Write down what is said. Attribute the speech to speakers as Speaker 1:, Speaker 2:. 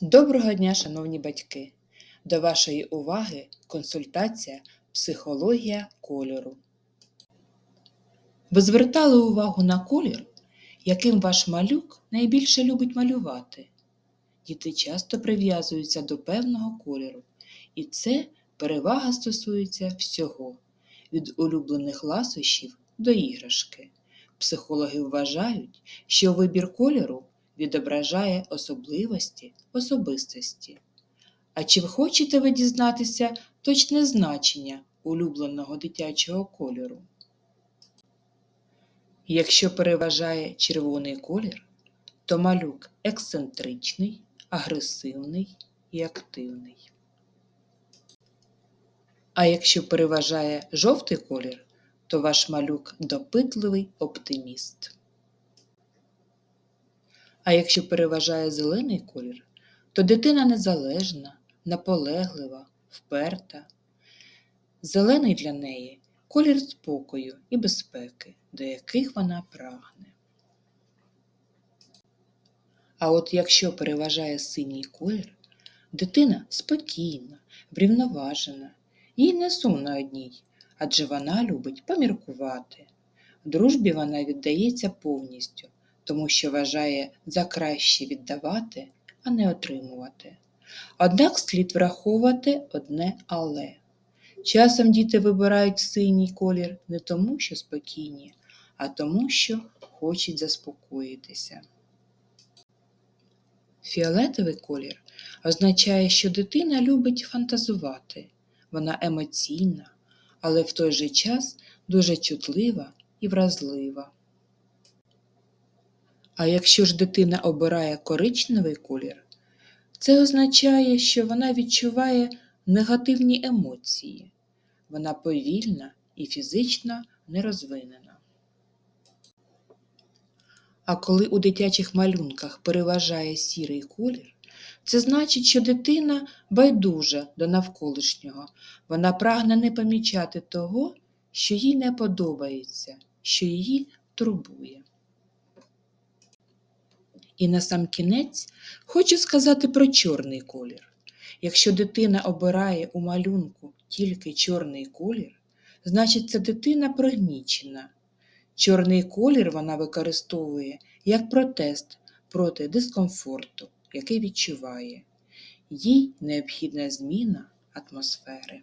Speaker 1: Доброго дня, шановні батьки! До вашої уваги консультація Психологія кольору. Ви звертали увагу на колір, яким ваш малюк найбільше любить малювати. Діти часто прив'язуються до певного кольору, і це перевага стосується всього від улюблених ласощів до іграшки. Психологи вважають, що вибір кольору відображає особливості особистості. А чи хочете ви дізнатися точне значення улюбленого дитячого кольору? Якщо переважає червоний колір, то малюк ексцентричний, агресивний і активний. А якщо переважає жовтий колір, то ваш малюк допитливий оптиміст. А якщо переважає зелений колір, то дитина незалежна, наполеглива, вперта. Зелений для неї колір спокою і безпеки, до яких вона прагне. А от якщо переважає синій колір, дитина спокійна, врівноважена, їй не сумно одній, адже вона любить поміркувати. Дружбі вона віддається повністю, тому що вважає за краще віддавати, а не отримувати. Однак слід враховувати одне але. Часом діти вибирають синій колір не тому, що спокійні, а тому, що хочуть заспокоїтися. Фіолетовий колір означає, що дитина любить фантазувати, вона емоційна, але в той же час дуже чутлива і вразлива. А якщо ж дитина обирає коричневий колір, це означає, що вона відчуває негативні емоції, вона повільна і фізично нерозвинена. А коли у дитячих малюнках переважає сірий колір, це значить, що дитина байдужа до навколишнього, вона прагне не помічати того, що їй не подобається, що її турбує. І на сам кінець хочу сказати про чорний колір. Якщо дитина обирає у малюнку тільки чорний колір, значить ця дитина пригнічена. Чорний колір вона використовує як протест проти дискомфорту, який відчуває. Їй необхідна зміна атмосфери.